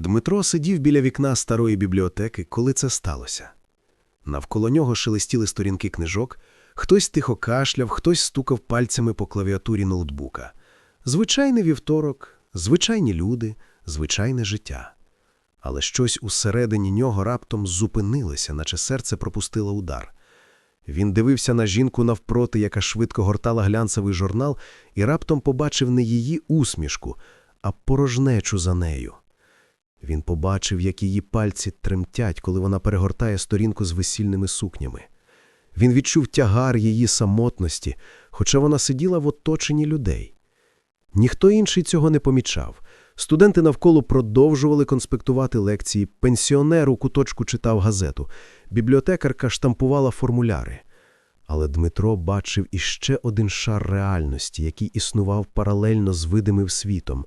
Дмитро сидів біля вікна старої бібліотеки, коли це сталося. Навколо нього шелестіли сторінки книжок, хтось тихо кашляв, хтось стукав пальцями по клавіатурі ноутбука. Звичайний вівторок, звичайні люди, звичайне життя. Але щось усередині нього раптом зупинилося, наче серце пропустило удар. Він дивився на жінку навпроти, яка швидко гортала глянцевий журнал, і раптом побачив не її усмішку, а порожнечу за нею. Він побачив, як її пальці тремтять, коли вона перегортає сторінку з весільними сукнями. Він відчув тягар її самотності, хоча вона сиділа в оточенні людей. Ніхто інший цього не помічав. Студенти навколо продовжували конспектувати лекції, пенсіонер у куточку читав газету, бібліотекарка штампувала формуляри. Але Дмитро бачив іще один шар реальності, який існував паралельно з видимим світом.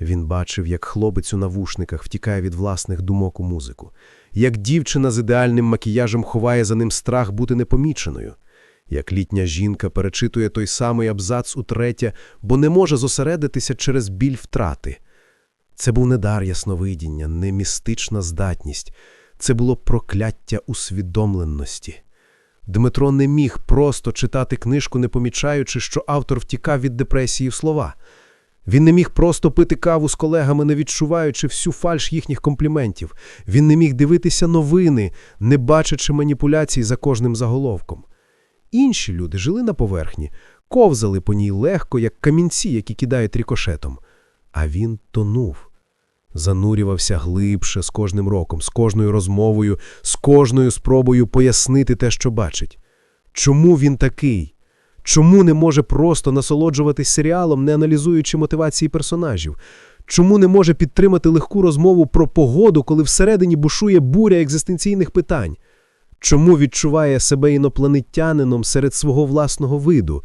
Він бачив, як хлопець у навушниках втікає від власних думок у музику, як дівчина з ідеальним макіяжем ховає за ним страх бути непоміченою, як літня жінка перечитує той самий абзац утретє, бо не може зосередитися через біль втрати. Це був не дар ясновидіння, не містична здатність, це було прокляття усвідомленості. Дмитро не міг просто читати книжку, не помічаючи, що автор втікав від депресії в слова. Він не міг просто пити каву з колегами, не відчуваючи всю фальш їхніх компліментів. Він не міг дивитися новини, не бачачи маніпуляцій за кожним заголовком. Інші люди жили на поверхні, ковзали по ній легко, як камінці, які кидають рікошетом. А він тонув. Занурювався глибше з кожним роком, з кожною розмовою, з кожною спробою пояснити те, що бачить. Чому він такий? Чому не може просто насолоджуватись серіалом, не аналізуючи мотивації персонажів? Чому не може підтримати легку розмову про погоду, коли всередині бушує буря екзистенційних питань? Чому відчуває себе інопланетянином серед свого власного виду?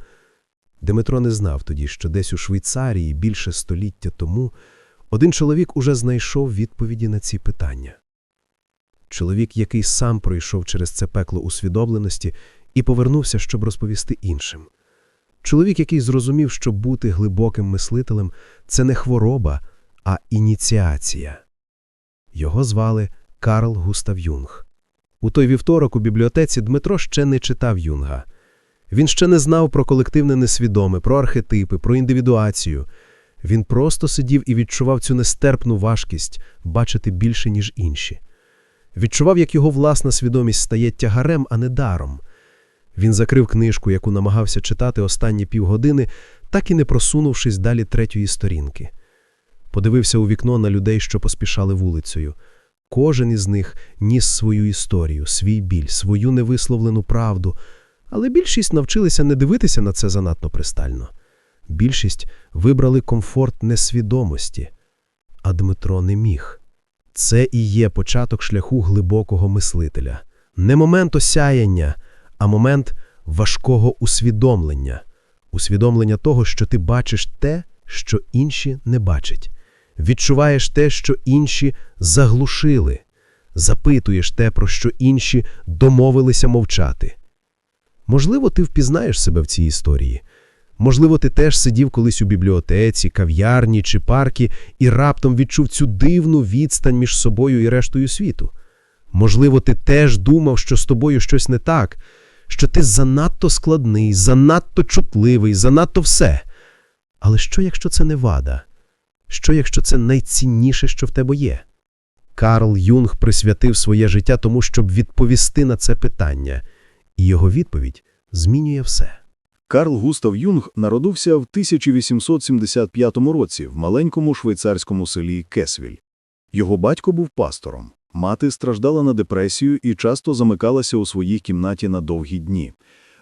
Дмитро не знав тоді, що десь у Швейцарії більше століття тому один чоловік уже знайшов відповіді на ці питання. Чоловік, який сам пройшов через це пекло усвідомленості і повернувся, щоб розповісти іншим. Чоловік, який зрозумів, що бути глибоким мислителем – це не хвороба, а ініціація. Його звали Карл Густав Юнг. У той вівторок у бібліотеці Дмитро ще не читав Юнга. Він ще не знав про колективне несвідоме, про архетипи, про індивідуацію. Він просто сидів і відчував цю нестерпну важкість бачити більше, ніж інші. Відчував, як його власна свідомість стає тягарем, а не даром. Він закрив книжку, яку намагався читати останні півгодини, так і не просунувшись далі третьої сторінки. Подивився у вікно на людей, що поспішали вулицею. Кожен із них ніс свою історію, свій біль, свою невисловлену правду, але більшість навчилися не дивитися на це занадто пристально. Більшість вибрали комфорт несвідомості, а Дмитро не міг. Це і є початок шляху глибокого мислителя. Не момент осяяння, а момент важкого усвідомлення, усвідомлення того, що ти бачиш те, що інші не бачать, відчуваєш те, що інші заглушили, запитуєш те, про що інші домовилися мовчати. Можливо, ти впізнаєш себе в цій історії. Можливо, ти теж сидів колись у бібліотеці, кав'ярні чи паркі і раптом відчув цю дивну відстань між собою і рештою світу. Можливо, ти теж думав, що з тобою щось не так, що ти занадто складний, занадто чутливий, занадто все. Але що, якщо це не вада? Що, якщо це найцінніше, що в тебе є? Карл Юнг присвятив своє життя тому, щоб відповісти на це питання, і його відповідь змінює все. Карл Густав Юнг народився в 1875 році в маленькому швейцарському селі Кесвіль. Його батько був пастором. Мати страждала на депресію і часто замикалася у своїй кімнаті на довгі дні.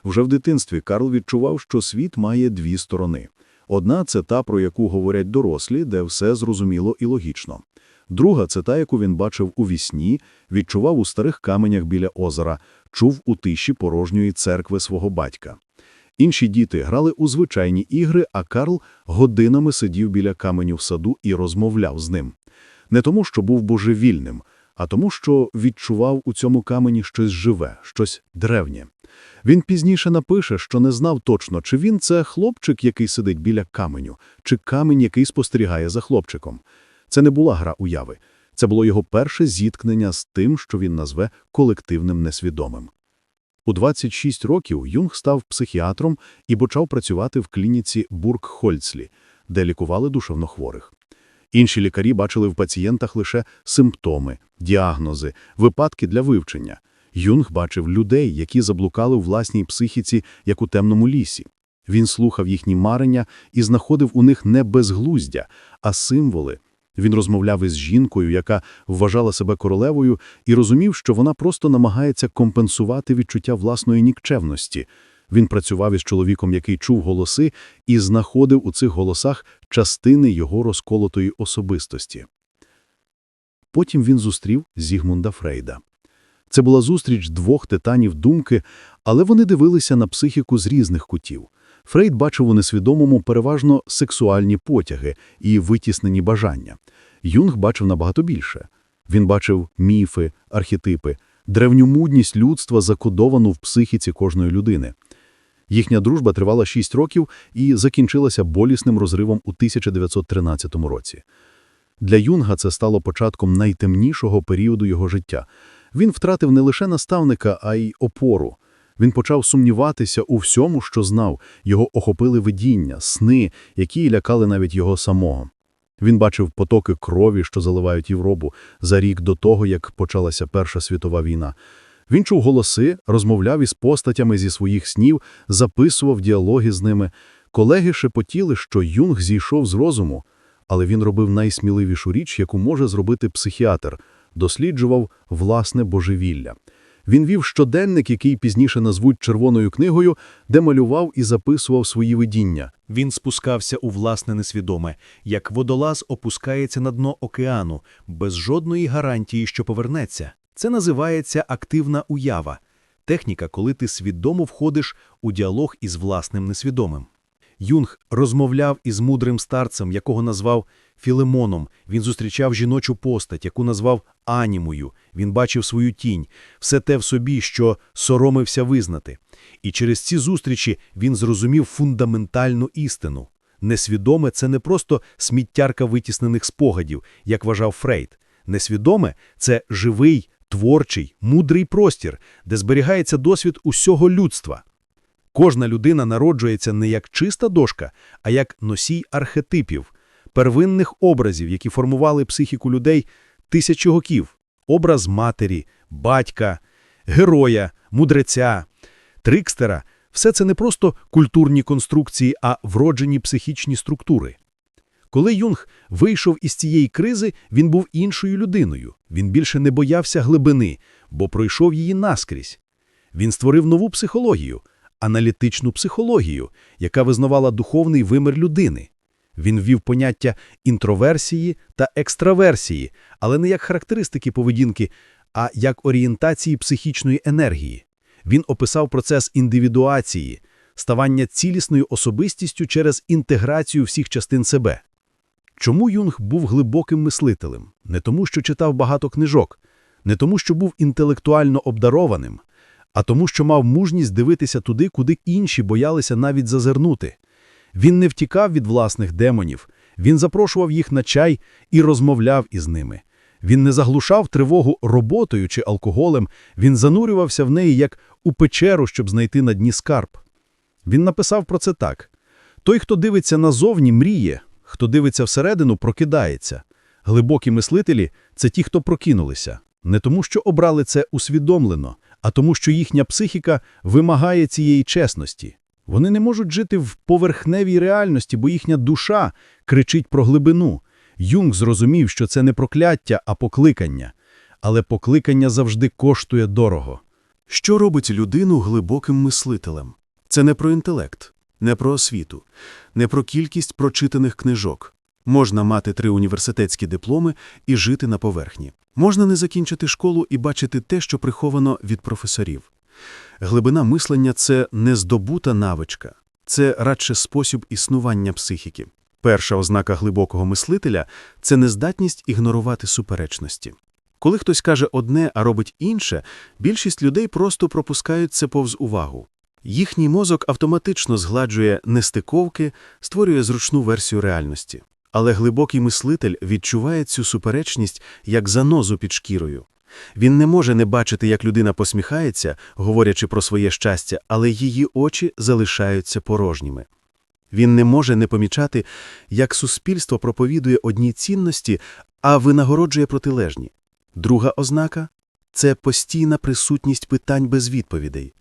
Вже в дитинстві Карл відчував, що світ має дві сторони. Одна – це та, про яку говорять дорослі, де все зрозуміло і логічно. Друга – це та, яку він бачив у вісні, відчував у старих каменях біля озера, чув у тиші порожньої церкви свого батька. Інші діти грали у звичайні ігри, а Карл годинами сидів біля каменю в саду і розмовляв з ним. Не тому, що був божевільним, а тому, що відчував у цьому камені щось живе, щось древнє. Він пізніше напише, що не знав точно, чи він це хлопчик, який сидить біля каменю, чи камінь, який спостерігає за хлопчиком. Це не була гра уяви. Це було його перше зіткнення з тим, що він назве колективним несвідомим. У 26 років Юнг став психіатром і почав працювати в клініці Бург-Хольцлі, де лікували душевнохворих. Інші лікарі бачили в пацієнтах лише симптоми, діагнози, випадки для вивчення. Юнг бачив людей, які заблукали у власній психіці, як у темному лісі. Він слухав їхні марення і знаходив у них не безглуздя, а символи. Він розмовляв із жінкою, яка вважала себе королевою, і розумів, що вона просто намагається компенсувати відчуття власної нікчемності. Він працював із чоловіком, який чув голоси, і знаходив у цих голосах частини його розколотої особистості. Потім він зустрів Зігмунда Фрейда. Це була зустріч двох титанів думки, але вони дивилися на психіку з різних кутів. Фрейд бачив у несвідомому переважно сексуальні потяги і витіснені бажання. Юнг бачив набагато більше. Він бачив міфи, архетипи, древню мудність людства, закодовану в психіці кожної людини. Їхня дружба тривала 6 років і закінчилася болісним розривом у 1913 році. Для Юнга це стало початком найтемнішого періоду його життя. Він втратив не лише наставника, а й опору. Він почав сумніватися у всьому, що знав. Його охопили видіння, сни, які лякали навіть його самого. Він бачив потоки крові, що заливають Європу, за рік до того, як почалася Перша світова війна. Він чув голоси, розмовляв із постатями зі своїх снів, записував діалоги з ними. Колеги шепотіли, що Юнг зійшов з розуму, але він робив найсміливішу річ, яку може зробити психіатр – досліджував власне божевілля. Він вів щоденник, який пізніше назвуть «червоною книгою», де малював і записував свої видіння. Він спускався у власне несвідоме, як водолаз опускається на дно океану, без жодної гарантії, що повернеться. Це називається активна уява. Техніка, коли ти свідомо входиш у діалог із власним несвідомим. Юнг розмовляв із мудрим старцем, якого назвав Філемоном. Він зустрічав жіночу постать, яку назвав анімою. Він бачив свою тінь, все те в собі, що соромився визнати. І через ці зустрічі він зрозумів фундаментальну істину. Несвідоме – це не просто сміттярка витіснених спогадів, як вважав Фрейд. Несвідоме – це живий, творчий, мудрий простір, де зберігається досвід усього людства. Кожна людина народжується не як чиста дошка, а як носій архетипів, первинних образів, які формували психіку людей тисячі років. Образ матері, батька, героя, мудреця, трикстера – все це не просто культурні конструкції, а вроджені психічні структури. Коли Юнг вийшов із цієї кризи, він був іншою людиною. Він більше не боявся глибини, бо пройшов її наскрізь. Він створив нову психологію – аналітичну психологію, яка визнавала духовний вимір людини. Він ввів поняття інтроверсії та екстраверсії, але не як характеристики поведінки, а як орієнтації психічної енергії. Він описав процес індивідуації, ставання цілісною особистістю через інтеграцію всіх частин себе. Чому Юнг був глибоким мислителем? Не тому, що читав багато книжок, не тому, що був інтелектуально обдарованим, а тому, що мав мужність дивитися туди, куди інші боялися навіть зазирнути. Він не втікав від власних демонів, він запрошував їх на чай і розмовляв із ними. Він не заглушав тривогу роботою чи алкоголем, він занурювався в неї як у печеру, щоб знайти на дні скарб. Він написав про це так. Той, хто дивиться назовні, мріє, хто дивиться всередину, прокидається. Глибокі мислителі – це ті, хто прокинулися. Не тому, що обрали це усвідомлено, а тому, що їхня психіка вимагає цієї чесності. Вони не можуть жити в поверхневій реальності, бо їхня душа кричить про глибину. Юнг зрозумів, що це не прокляття, а покликання. Але покликання завжди коштує дорого. Що робить людину глибоким мислителем? Це не про інтелект, не про освіту, не про кількість прочитаних книжок. Можна мати три університетські дипломи і жити на поверхні. Можна не закінчити школу і бачити те, що приховано від професорів. Глибина мислення – це не здобута навичка, це радше спосіб існування психіки. Перша ознака глибокого мислителя – це нездатність ігнорувати суперечності. Коли хтось каже одне, а робить інше, більшість людей просто пропускають це повз увагу. Їхній мозок автоматично згладжує нестиковки, створює зручну версію реальності. Але глибокий мислитель відчуває цю суперечність як занозу під шкірою. Він не може не бачити, як людина посміхається, говорячи про своє щастя, але її очі залишаються порожніми. Він не може не помічати, як суспільство проповідує одні цінності, а винагороджує протилежні. Друга ознака – це постійна присутність питань без відповідей.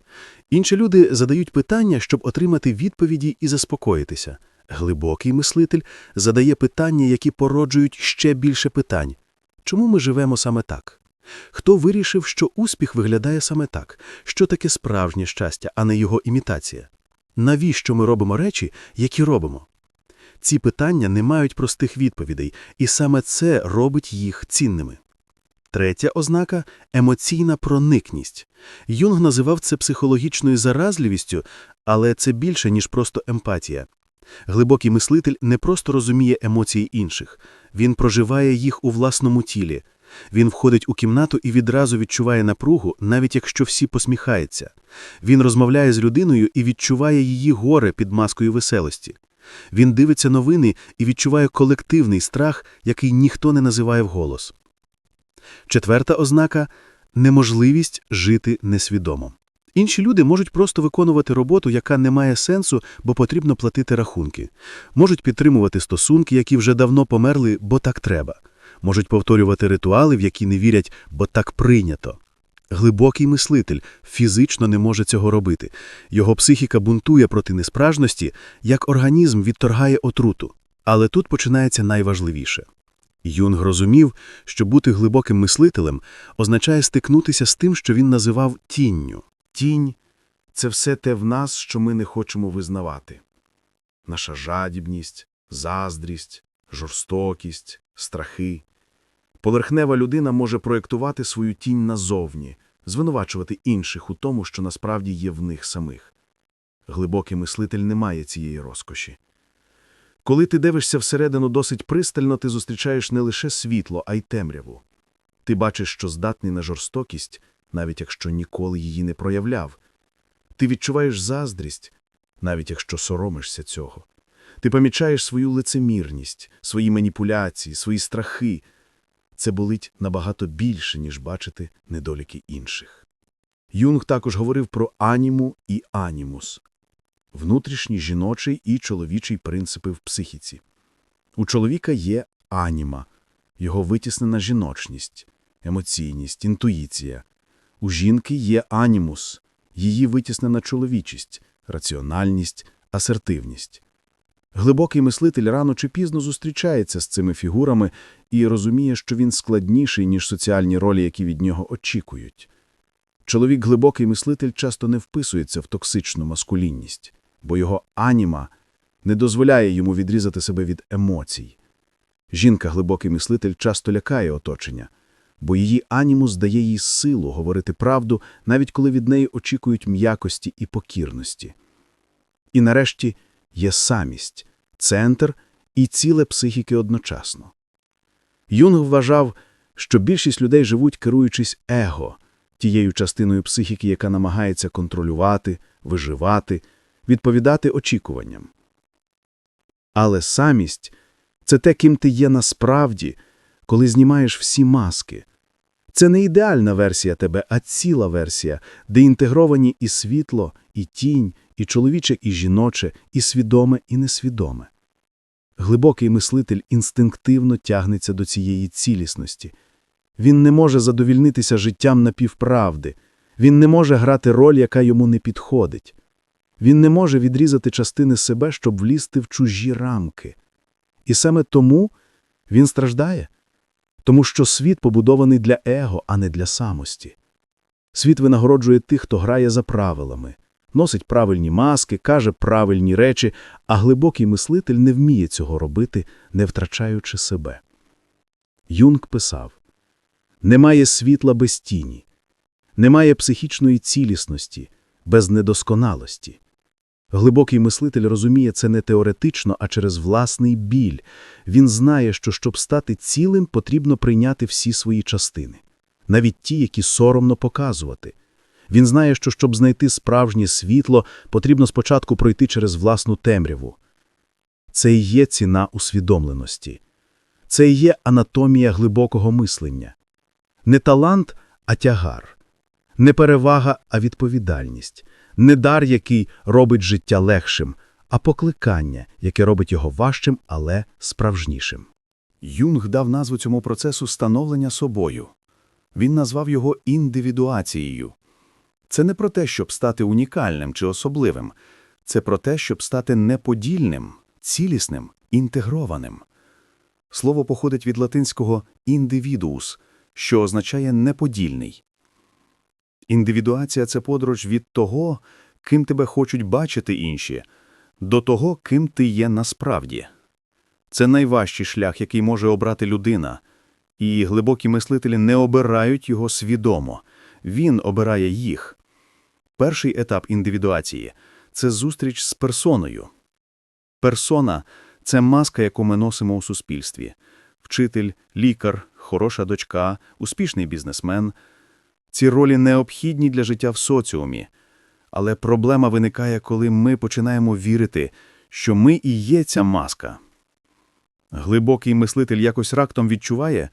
Інші люди задають питання, щоб отримати відповіді і заспокоїтися. Глибокий мислитель задає питання, які породжують ще більше питань. Чому ми живемо саме так? Хто вирішив, що успіх виглядає саме так? Що таке справжнє щастя, а не його імітація? Навіщо ми робимо речі, які робимо? Ці питання не мають простих відповідей, і саме це робить їх цінними. Третя ознака – емоційна проникність. Юнг називав це психологічною заразливістю, але це більше, ніж просто емпатія. Глибокий мислитель не просто розуміє емоції інших, він проживає їх у власному тілі. Він входить у кімнату і відразу відчуває напругу, навіть якщо всі посміхаються. Він розмовляє з людиною і відчуває її горе під маскою веселості. Він дивиться новини і відчуває колективний страх, який ніхто не називає вголос. Четверта ознака – неможливість жити несвідомо. Інші люди можуть просто виконувати роботу, яка не має сенсу, бо потрібно платити рахунки. Можуть підтримувати стосунки, які вже давно померли, бо так треба. Можуть повторювати ритуали, в які не вірять, бо так прийнято. Глибокий мислитель фізично не може цього робити. Його психіка бунтує проти несправжності, як організм відторгає отруту. Але тут починається найважливіше. Юнг розумів, що бути глибоким мислителем означає стикнутися з тим, що він називав тінню. Тінь – це все те в нас, що ми не хочемо визнавати. Наша жадібність, заздрість, жорстокість, страхи. Поверхнева людина може проєктувати свою тінь назовні, звинувачувати інших у тому, що насправді є в них самих. Глибокий мислитель не має цієї розкоші. Коли ти дивишся всередину досить пристально, ти зустрічаєш не лише світло, а й темряву. Ти бачиш, що здатний на жорстокість, навіть якщо ніколи її не проявляв. Ти відчуваєш заздрість, навіть якщо соромишся цього. Ти помічаєш свою лицемірність, свої маніпуляції, свої страхи. Це болить набагато більше, ніж бачити недоліки інших. Юнг також говорив про аніму і анімус – внутрішній жіночий і чоловічий принципи в психіці. У чоловіка є аніма, його витіснена жіночність, емоційність, інтуїція. У жінки є анімус, її витіснена чоловічість, раціональність, асертивність. Глибокий мислитель рано чи пізно зустрічається з цими фігурами і розуміє, що він складніший, ніж соціальні ролі, які від нього очікують. Чоловік глибокий мислитель часто не вписується в токсичну маскулінність, бо його аніма не дозволяє йому відрізати себе від емоцій. Жінка глибокий мислитель часто лякає оточення, бо її анімус дає їй силу говорити правду, навіть коли від неї очікують м'якості і покірності. І нарешті є самість, центр і ціле психіки одночасно. Юнг вважав, що більшість людей живуть, керуючись его, тією частиною психіки, яка намагається контролювати, виживати, відповідати очікуванням. Але самість – це те, ким ти є насправді, коли знімаєш всі маски. Це не ідеальна версія тебе, а ціла версія, де інтегровані і світло, і тінь, і чоловіче, і жіноче, і свідоме, і несвідоме. Глибокий мислитель інстинктивно тягнеться до цієї цілісності. Він не може задовільнитися життям напівправди, він не може грати роль, яка йому не підходить. Він не може відрізати частини себе, щоб влізти в чужі рамки. І саме тому він страждає, тому що світ побудований для его, а не для самості. Світ винагороджує тих, хто грає за правилами, носить правильні маски, каже правильні речі, а глибокий мислитель не вміє цього робити, не втрачаючи себе. Юнг писав «Немає світла без тіні, немає психічної цілісності, без недосконалості. Глибокий мислитель розуміє це не теоретично, а через власний біль. Він знає, що щоб стати цілим, потрібно прийняти всі свої частини, навіть ті, які соромно показувати. Він знає, що щоб знайти справжнє світло, потрібно спочатку пройти через власну темряву. Це і є ціна усвідомленості. Це і є анатомія глибокого мислення. Не талант, а тягар. Не перевага, а відповідальність. Не дар, який робить життя легшим, а покликання, яке робить його важчим, але справжнішим. Юнг дав назву цьому процесу становлення собою. Він назвав його індивідуацією. Це не про те, щоб стати унікальним чи особливим. Це про те, щоб стати неподільним, цілісним, інтегрованим. Слово походить від латинського «individuus», що означає «неподільний». Індивідуація – це подорож від того, ким тебе хочуть бачити інші, до того, ким ти є насправді. Це найважчий шлях, який може обрати людина, і глибокі мислителі не обирають його свідомо. Він обирає їх. Перший етап індивідуації – це зустріч з персоною. Персона – це маска, яку ми носимо у суспільстві. Вчитель, лікар, хороша дочка, успішний бізнесмен. Ці ролі необхідні для життя в соціумі. Але проблема виникає, коли ми починаємо вірити, що ми і є ця маска. Глибокий мислитель якось рактом відчуває,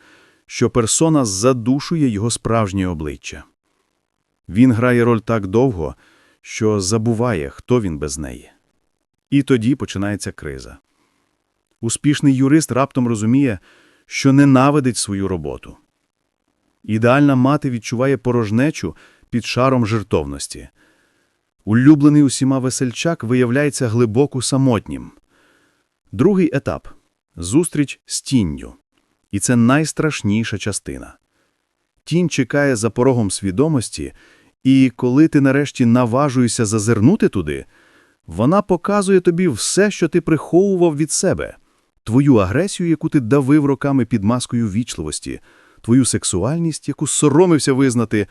що персона задушує його справжнє обличчя. Він грає роль так довго, що забуває, хто він без неї. І тоді починається криза. Успішний юрист раптом розуміє, що ненавидить свою роботу. Ідеальна мати відчуває порожнечу під шаром жертовності. Улюблений усіма весельчак виявляється глибоко самотнім. Другий етап – зустріч з тінню. І це найстрашніша частина. Тінь чекає за порогом свідомості, і коли ти нарешті наважуєшся зазирнути туди, вона показує тобі все, що ти приховував від себе, твою агресію, яку ти давив роками під маскою вічливості, твою сексуальність, яку соромився визнати,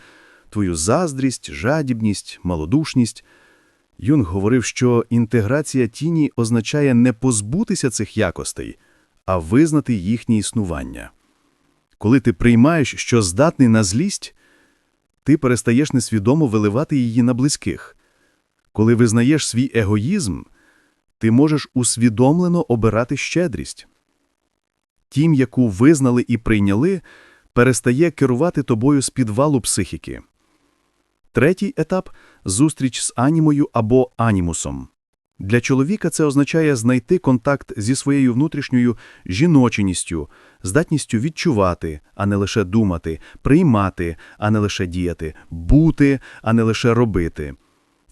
твою заздрість, жадібність, малодушність. Юнг говорив, що інтеграція тіні означає не позбутися цих якостей, а визнати їхнє існування. Коли ти приймаєш, що здатний на злість, ти перестаєш несвідомо виливати її на близьких. Коли визнаєш свій егоїзм, ти можеш усвідомлено обирати щедрість. Тім, яку визнали і прийняли, перестає керувати тобою з підвалу психіки. Третій етап – зустріч з анімою або анімусом. Для чоловіка це означає знайти контакт зі своєю внутрішньою жіноченістю, здатністю відчувати, а не лише думати, приймати, а не лише діяти, бути, а не лише робити.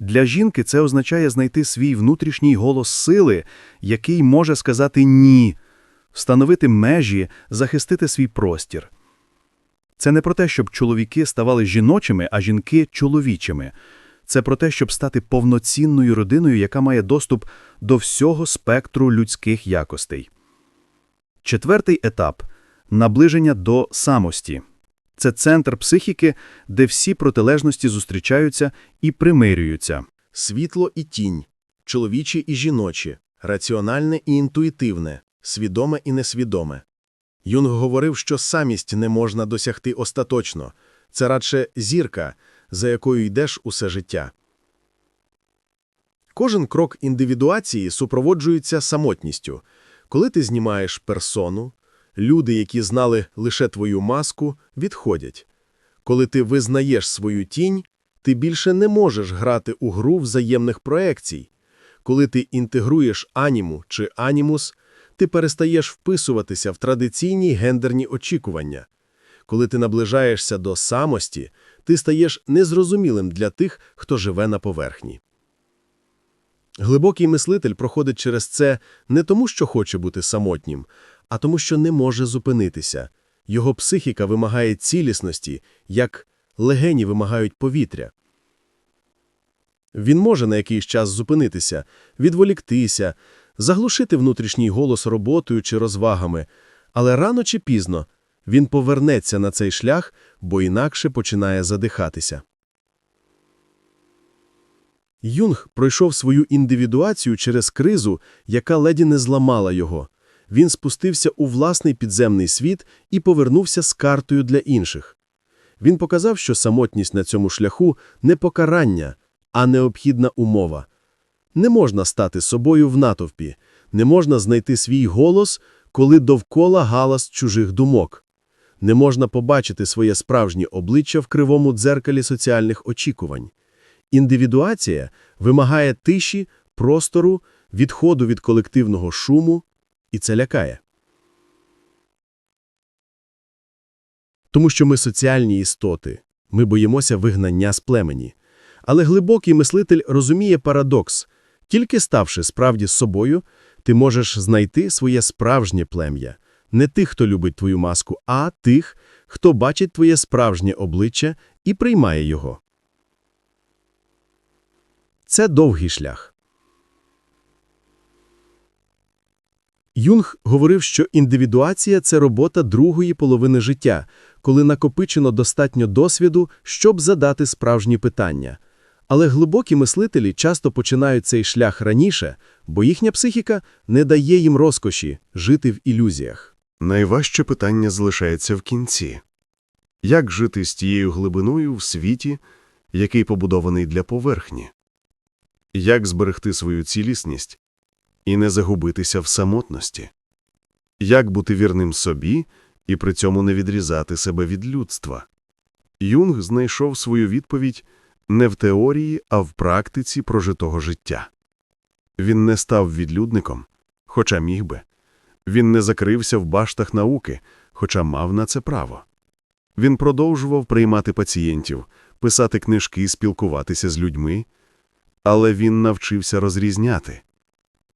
Для жінки це означає знайти свій внутрішній голос сили, який може сказати «ні», встановити межі, захистити свій простір. Це не про те, щоб чоловіки ставали жіночими, а жінки – чоловічими. Це про те, щоб стати повноцінною родиною, яка має доступ до всього спектру людських якостей. Четвертий етап – наближення до самості. Це центр психіки, де всі протилежності зустрічаються і примирюються. Світло і тінь, чоловічі і жіночі, раціональне і інтуїтивне, свідоме і несвідоме. Юнг говорив, що самість не можна досягти остаточно. Це радше зірка, за якою йдеш усе життя. Кожен крок індивідуації супроводжується самотністю. Коли ти знімаєш персону, люди, які знали лише твою маску, відходять. Коли ти визнаєш свою тінь, ти більше не можеш грати у гру взаємних проекцій. Коли ти інтегруєш аніму чи анімус, ти перестаєш вписуватися в традиційні гендерні очікування. Коли ти наближаєшся до самості, ти стаєш незрозумілим для тих, хто живе на поверхні. Глибокий мислитель проходить через це не тому, що хоче бути самотнім, а тому, що не може зупинитися. Його психіка вимагає цілісності, як легені вимагають повітря. Він може на якийсь час зупинитися, відволіктися, заглушити внутрішній голос роботою чи розвагами, але рано чи пізно він повернеться на цей шлях, бо інакше починає задихатися. Юнг пройшов свою індивідуацію через кризу, яка леді не зламала його. Він спустився у власний підземний світ і повернувся з картою для інших. Він показав, що самотність на цьому шляху не покарання, а необхідна умова. Не можна стати собою в натовпі, Не можна знайти свій голос, коли довкола галас чужих думок. Не можна побачити своє справжнє обличчя в кривому дзеркалі соціальних очікувань. Індивідуація вимагає тиші, простору, відходу від колективного шуму, і це лякає. Тому що ми соціальні істоти, ми боїмося вигнання з племені. Але глибокий мислитель розуміє парадокс. Тільки ставши справді собою, ти можеш знайти своє справжнє плем'я. Не тих, хто любить твою маску, а тих, хто бачить твоє справжнє обличчя і приймає його. Це довгий шлях. Юнг говорив, що індивідуація – це робота другої половини життя, коли накопичено достатньо досвіду, щоб задати справжні питання. Але глибокі мислителі часто починають цей шлях раніше, бо їхня психіка не дає їм розкоші жити в ілюзіях. Найважче питання залишається в кінці. Як жити з тією глибиною в світі, який побудований для поверхні? Як зберегти свою цілісність і не загубитися в самотності? Як бути вірним собі і при цьому не відрізати себе від людства? Юнг знайшов свою відповідь не в теорії, а в практиці прожитого життя. Він не став відлюдником, хоча міг би. Він не закрився в баштах науки, хоча мав на це право. Він продовжував приймати пацієнтів, писати книжки, спілкуватися з людьми, але він навчився розрізняти.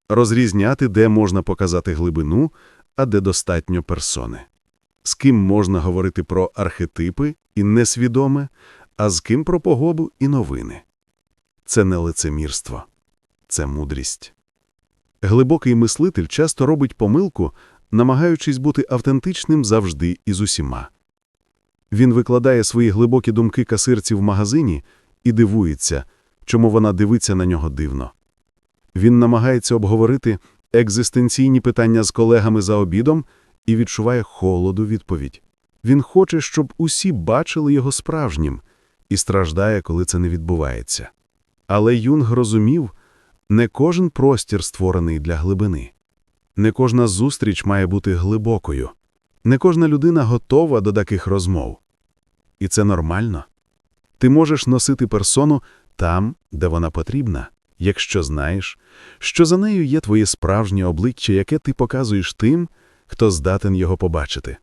Розрізняти, де можна показати глибину, а де достатньо персони. З ким можна говорити про архетипи і несвідоме, а з ким про погобу і новини. Це не лицемірство, це мудрість. Глибокий мислитель часто робить помилку, намагаючись бути автентичним завжди і з усіма. Він викладає свої глибокі думки касирці в магазині і дивується, чому вона дивиться на нього дивно. Він намагається обговорити екзистенційні питання з колегами за обідом і відчуває холоду відповідь. Він хоче, щоб усі бачили його справжнім, і страждає, коли це не відбувається. Але Юнг розумів, не кожен простір створений для глибини. Не кожна зустріч має бути глибокою. Не кожна людина готова до таких розмов. І це нормально. Ти можеш носити персону там, де вона потрібна, якщо знаєш, що за нею є твоє справжнє обличчя, яке ти показуєш тим, хто здатен його побачити.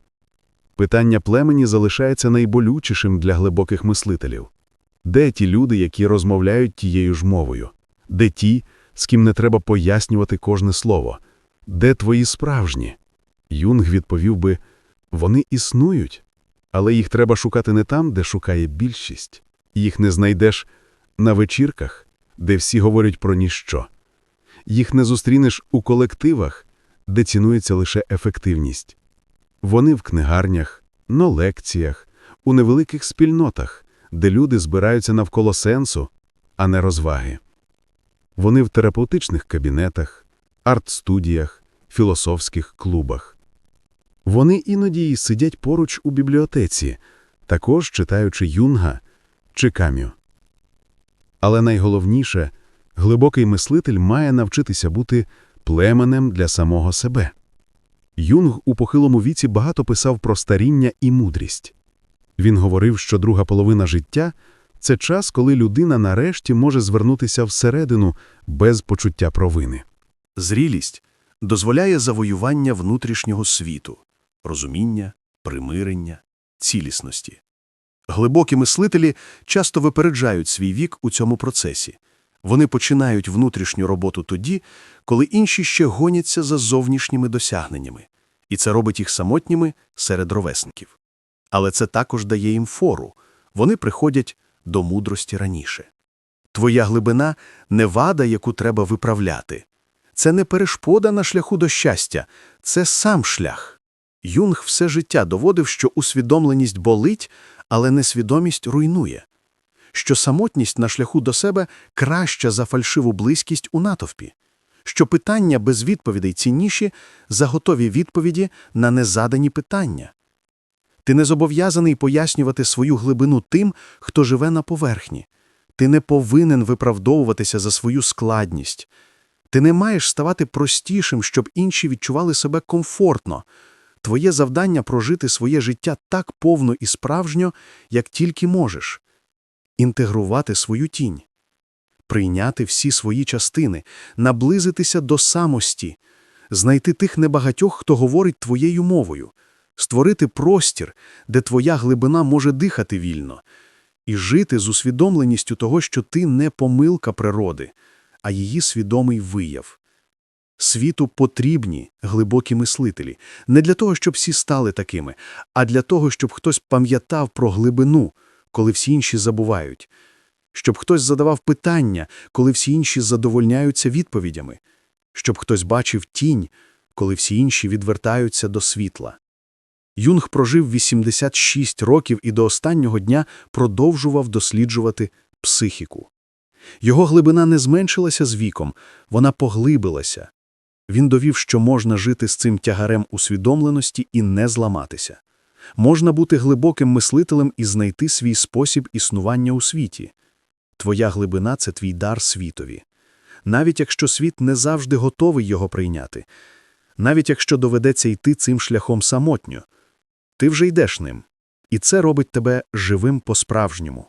Питання племені залишається найболючішим для глибоких мислителів. Де ті люди, які розмовляють тією ж мовою? Де ті, з ким не треба пояснювати кожне слово? Де твої справжні? Юнг відповів би, вони існують, але їх треба шукати не там, де шукає більшість. Їх не знайдеш на вечірках, де всі говорять про ніщо. Їх не зустрінеш у колективах, де цінується лише ефективність. Вони в книгарнях, на лекціях, у невеликих спільнотах, де люди збираються навколо сенсу, а не розваги. Вони в терапевтичних кабінетах, арт-студіях, філософських клубах. Вони іноді й сидять поруч у бібліотеці, також читаючи Юнга чи Кам'ю. Але найголовніше, глибокий мислитель має навчитися бути племенем для самого себе. Юнг у похилому віці багато писав про старіння і мудрість. Він говорив, що друга половина життя – це час, коли людина нарешті може звернутися всередину без почуття провини. Зрілість дозволяє завоювання внутрішнього світу, розуміння, примирення, цілісності. Глибокі мислителі часто випереджають свій вік у цьому процесі. Вони починають внутрішню роботу тоді, коли інші ще гоняться за зовнішніми досягненнями, і це робить їх самотніми серед ровесників. Але це також дає їм фору, вони приходять до мудрості раніше. Твоя глибина – не вада, яку треба виправляти. Це не перешкода на шляху до щастя, це сам шлях. Юнг все життя доводив, що усвідомленість болить, але несвідомість руйнує, що самотність на шляху до себе краща за фальшиву близькість у натовпі, що питання без відповідей цінніші за готові відповіді на незадані питання. Ти не зобов'язаний пояснювати свою глибину тим, хто живе на поверхні. Ти не повинен виправдовуватися за свою складність. Ти не маєш ставати простішим, щоб інші відчували себе комфортно. Твоє завдання прожити своє життя так повно і справжньо, як тільки можеш. Інтегрувати свою тінь. Прийняти всі свої частини, наблизитися до самості, знайти тих небагатьох, хто говорить твоєю мовою, створити простір, де твоя глибина може дихати вільно, і жити з усвідомленістю того, що ти не помилка природи, а її свідомий вияв. Світу потрібні глибокі мислителі, не для того, щоб всі стали такими, а для того, щоб хтось пам'ятав про глибину, коли всі інші забувають, щоб хтось задавав питання, коли всі інші задовольняються відповідями, щоб хтось бачив тінь, коли всі інші відвертаються до світла. Юнг прожив 86 років і до останнього дня продовжував досліджувати психіку. Його глибина не зменшилася з віком, вона поглибилася. Він довів, що можна жити з цим тягарем усвідомленості і не зламатися. Можна бути глибоким мислителем і знайти свій спосіб існування у світі. Твоя глибина – це твій дар світові. Навіть якщо світ не завжди готовий його прийняти, навіть якщо доведеться йти цим шляхом самотньо, ти вже йдеш ним, і це робить тебе живим по-справжньому.